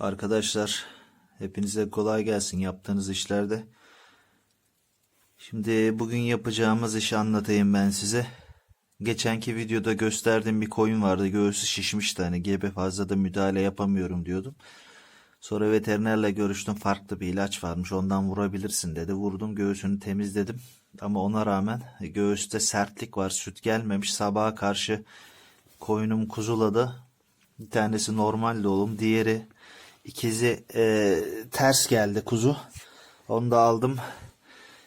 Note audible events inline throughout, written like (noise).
Arkadaşlar hepinize kolay gelsin yaptığınız işlerde. Şimdi bugün yapacağımız işi anlatayım ben size. Geçenki videoda gösterdiğim bir koyun vardı. Göğsü şişmişti hani gebe fazla da müdahale yapamıyorum diyordum. Sonra veterinerle görüştüm. Farklı bir ilaç varmış. Ondan vurabilirsin dedi. Vurdum göğsünü temizledim. Ama ona rağmen göğüste sertlik var. Süt gelmemiş. Sabaha karşı koyunum kuzuladı. Bir tanesi normal doğum. Diğeri ikizi e, ters geldi kuzu. Onu da aldım.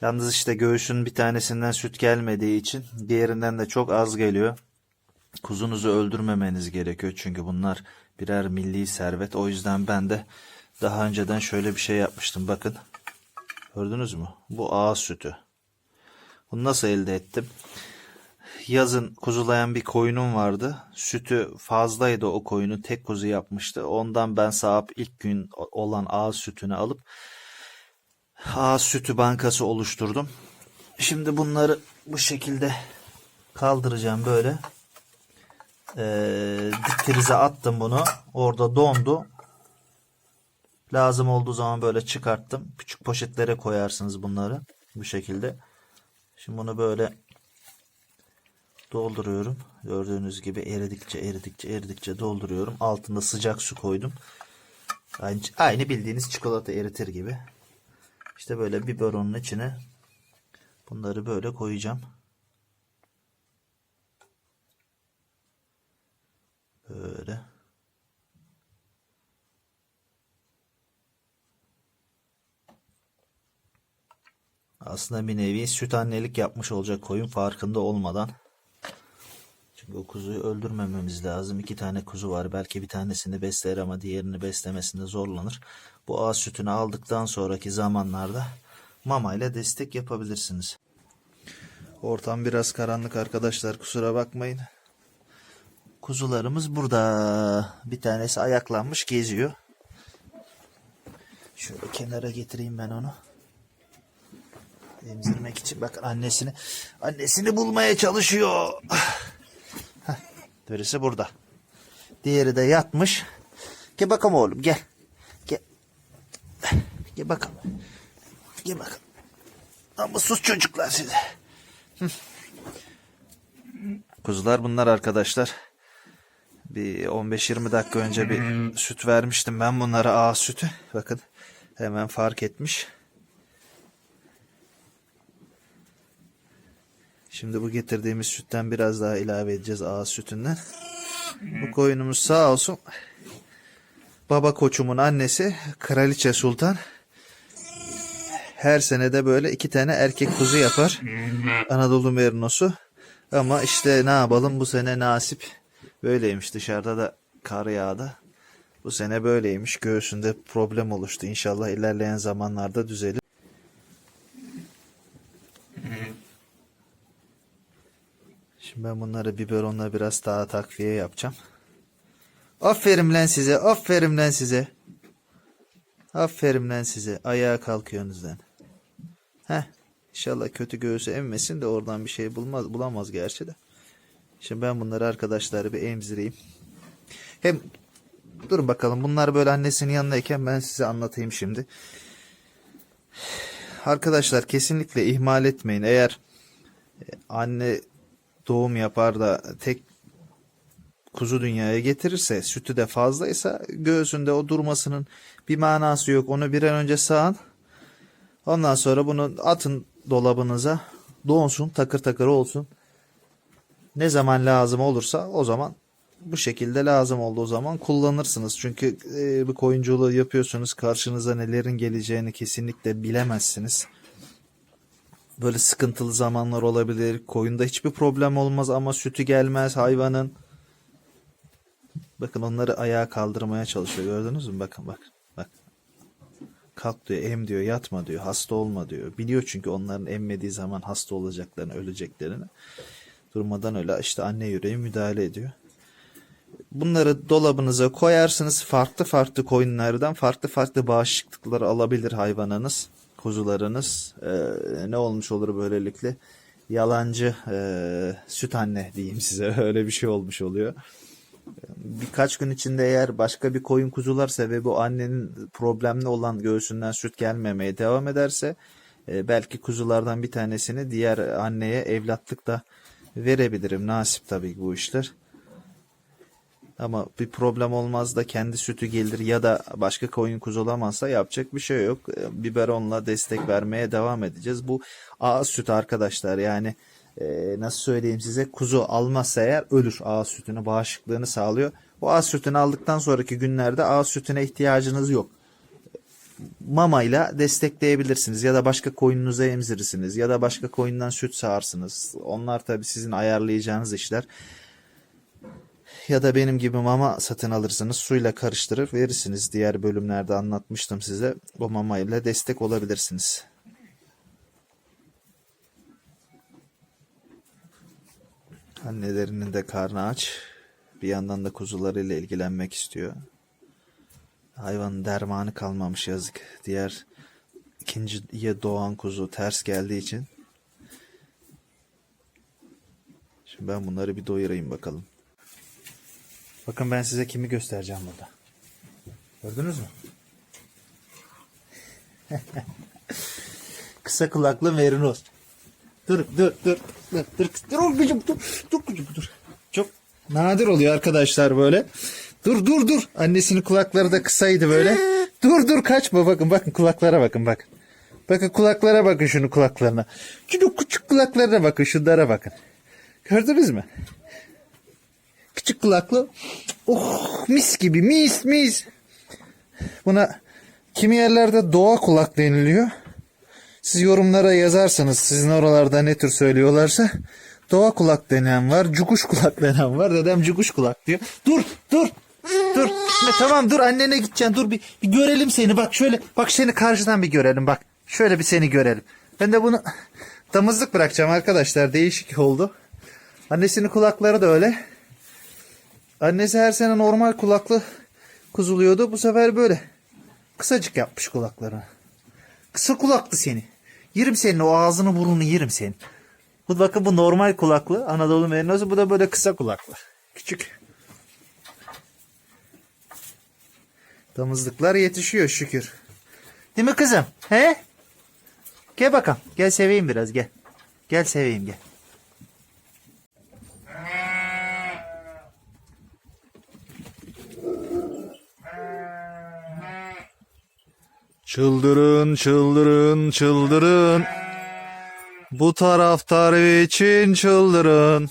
Yalnız işte göğsün bir tanesinden süt gelmediği için diğerinden de çok az geliyor. Kuzunuzu öldürmemeniz gerekiyor çünkü bunlar birer milli servet. O yüzden ben de daha önceden şöyle bir şey yapmıştım. Bakın. Gördünüz mü? Bu ağız sütü. Bunu nasıl elde ettim? Yazın kuzulayan bir koyunum vardı. Sütü fazlaydı o koyunu. Tek kuzu yapmıştı. Ondan ben sahip ilk gün olan ağız sütünü alıp ağız sütü bankası oluşturdum. Şimdi bunları bu şekilde kaldıracağım böyle. Ee, dik attım bunu. Orada dondu. Lazım olduğu zaman böyle çıkarttım. Küçük poşetlere koyarsınız bunları. Bu şekilde. Şimdi bunu böyle dolduruyorum. Gördüğünüz gibi eridikçe eridikçe eridikçe dolduruyorum. Altında sıcak su koydum. Aynı, aynı bildiğiniz çikolata eritir gibi. İşte böyle biberonun içine bunları böyle koyacağım. Böyle. Aslında bir nevi süt annelik yapmış olacak koyun farkında olmadan. Çünkü o kuzuyu öldürmememiz lazım. İki tane kuzu var. Belki bir tanesini besler ama diğerini beslemesinde zorlanır. Bu ağız sütünü aldıktan sonraki zamanlarda mamayla destek yapabilirsiniz. Ortam biraz karanlık arkadaşlar kusura bakmayın. Kuzularımız burada. Bir tanesi ayaklanmış geziyor. Şöyle kenara getireyim ben onu. Emzirmek için bakın annesini annesini bulmaya çalışıyor. Birisi burada. Diğeri de yatmış. Gel bakalım oğlum gel. Gel. Gel bakalım. Gel bakalım. Ama sus çocuklar size. Kuzular bunlar arkadaşlar. Bir 15-20 dakika önce bir süt vermiştim ben bunlara ağız sütü. Bakın hemen fark etmiş. Şimdi bu getirdiğimiz sütten biraz daha ilave edeceğiz ağız sütünden. Bu koyunumuz sağ olsun. Baba koçumun annesi Kraliçe Sultan. Her senede böyle iki tane erkek kuzu yapar. Anadolu merinosu. Ama işte ne yapalım bu sene nasip böyleymiş. Dışarıda da kar yağdı. Bu sene böyleymiş. Göğsünde problem oluştu. İnşallah ilerleyen zamanlarda düzelir. Şimdi ben bunları biberonla biraz daha takviye yapacağım. Aferin lan size. Aferin lan size. Aferin lan size. Ayağa kalkıyorsunuz lan. Heh. İnşallah kötü göğsü emmesin de oradan bir şey bulmaz, bulamaz gerçi de. Şimdi ben bunları arkadaşlar bir emzireyim. Hem durun bakalım bunlar böyle annesinin yanındayken ben size anlatayım şimdi. Arkadaşlar kesinlikle ihmal etmeyin. Eğer e, anne doğum yapar da tek kuzu dünyaya getirirse sütü de fazlaysa göğsünde o durmasının bir manası yok. Onu bir an önce sağın. Ondan sonra bunu atın dolabınıza. Donsun takır takır olsun. Ne zaman lazım olursa o zaman bu şekilde lazım olduğu zaman kullanırsınız. Çünkü e, bu koyunculuğu yapıyorsunuz karşınıza nelerin geleceğini kesinlikle bilemezsiniz. Böyle sıkıntılı zamanlar olabilir. Koyunda hiçbir problem olmaz ama sütü gelmez hayvanın. Bakın onları ayağa kaldırmaya çalışıyor. Gördünüz mü? Bakın bak. Bak. Kalk diyor, em diyor, yatma diyor, hasta olma diyor. Biliyor çünkü onların emmediği zaman hasta olacaklarını, öleceklerini. Durmadan öyle işte anne yüreği müdahale ediyor. Bunları dolabınıza koyarsınız. Farklı farklı koyunlardan farklı farklı bağışıklıkları alabilir hayvanınız, kuzularınız. Ee, ne olmuş olur böylelikle? Yalancı e, süt anne diyeyim size. (laughs) Öyle bir şey olmuş oluyor. Birkaç gün içinde eğer başka bir koyun kuzularsa ve bu annenin problemli olan göğsünden süt gelmemeye devam ederse e, belki kuzulardan bir tanesini diğer anneye evlatlıkta verebilirim. Nasip tabii bu işler. Ama bir problem olmaz da kendi sütü gelir ya da başka koyun kuzulamazsa yapacak bir şey yok. E, Biberonla destek vermeye devam edeceğiz. Bu ağız sütü arkadaşlar yani e, nasıl söyleyeyim size kuzu almazsa eğer ölür ağız sütünü bağışıklığını sağlıyor. Bu ağız sütünü aldıktan sonraki günlerde ağız sütüne ihtiyacınız yok. Mamayla destekleyebilirsiniz ya da başka koyununuza emzirirsiniz ya da başka koyundan süt sağarsınız. Onlar tabii sizin ayarlayacağınız işler ya da benim gibi mama satın alırsınız suyla karıştırır verirsiniz. Diğer bölümlerde anlatmıştım size. O mama ile destek olabilirsiniz. Annelerinin de karnı aç. Bir yandan da kuzularıyla ilgilenmek istiyor. Hayvanın dermanı kalmamış yazık. Diğer ikinciye doğan kuzu ters geldiği için. Şimdi ben bunları bir doyurayım bakalım. Bakın ben size kimi göstereceğim burada. Gördünüz mü? (laughs) Kısa kulaklı merinos. Dur dur dur dur dur dur gücüm dur dur gücüm dur. Çok nadir oluyor arkadaşlar böyle. Dur dur dur. Annesinin kulakları da kısaydı böyle. (laughs) Dur dur kaçma bakın bakın kulaklara bakın bak. Bakın kulaklara bakın şunu kulaklarına. Şunu küçük kulaklarına bakın şunlara bakın. Gördünüz mü? Küçük kulaklı. Oh mis gibi mis mis. Buna kimi yerlerde doğa kulak deniliyor. Siz yorumlara yazarsanız sizin oralarda ne tür söylüyorlarsa doğa kulak denen var, cukuş kulak denen var. Dedem cukuş kulak diyor. Dur, dur, dur. Ne, tamam dur annene gideceksin. Dur bir, bir görelim seni. Bak şöyle, bak seni karşıdan bir görelim. Bak şöyle bir seni görelim. Ben de bunu damızlık bırakacağım arkadaşlar. Değişik oldu. Annesinin kulakları da öyle. Annesi her sene normal kulaklı kuzuluyordu. Bu sefer böyle. Kısacık yapmış kulaklarını. Kısa kulaklı seni. Yerim senin o ağzını burnunu yerim senin. Bu bakın bu normal kulaklı. Anadolu merinosu. Bu da böyle kısa kulaklı. Küçük. Damızlıklar yetişiyor şükür. Değil mi kızım? He? Gel bakalım. Gel seveyim biraz gel. Gel seveyim gel. Çıldırın, çıldırın, çıldırın. Bu taraftar için çıldırın.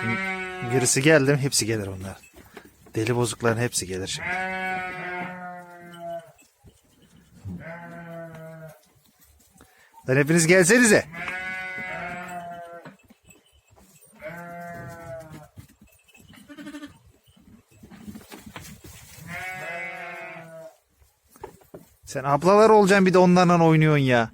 Şimdi gerisi geldi mi hepsi gelir onlar. Deli bozukların hepsi gelir şimdi. Lan hepiniz gelsenize. Sen ablalar olacaksın bir de onlarla oynuyorsun ya.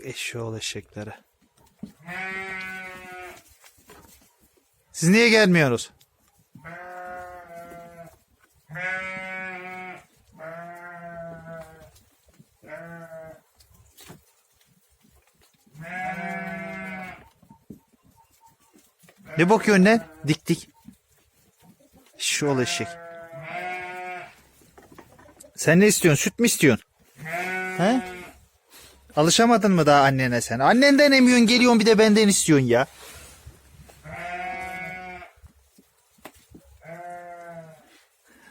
Eşşoğlu eşeklere. Siz niye gelmiyorsunuz? Ne bakıyorsun lan? Dik dik. Şu ol eşek. Sen ne istiyorsun? Süt mü istiyorsun? He? Alışamadın mı daha annene sen? Annenden emiyorsun geliyorsun bir de benden istiyorsun ya.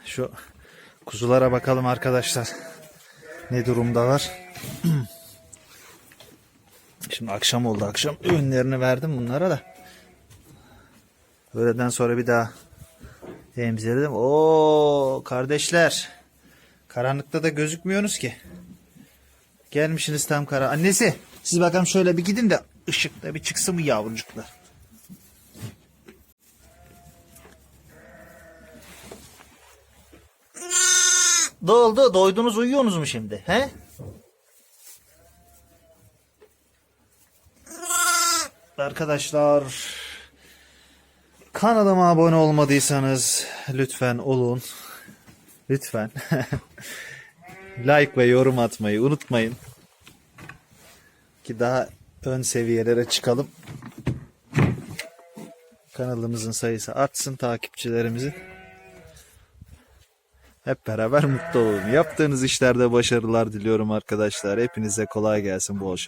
Şu kuzulara bakalım arkadaşlar. Ne durumdalar? (clears throat) Şimdi akşam oldu. Akşam ürünlerini verdim bunlara da. Öğleden sonra bir daha emzirdim. Oo kardeşler. Karanlıkta da gözükmüyorsunuz ki. Gelmişsiniz tam kara. Annesi siz bakalım şöyle bir gidin de ışıkta bir çıksın mı yavrucuklar. Doldu. Doydunuz uyuyorsunuz mu şimdi? He? Arkadaşlar kanalıma abone olmadıysanız lütfen olun. Lütfen. (laughs) like ve yorum atmayı unutmayın. Ki daha ön seviyelere çıkalım. Kanalımızın sayısı artsın takipçilerimizin. Hep beraber mutlu olun. Yaptığınız işlerde başarılar diliyorum arkadaşlar. Hepinize kolay gelsin bol şans.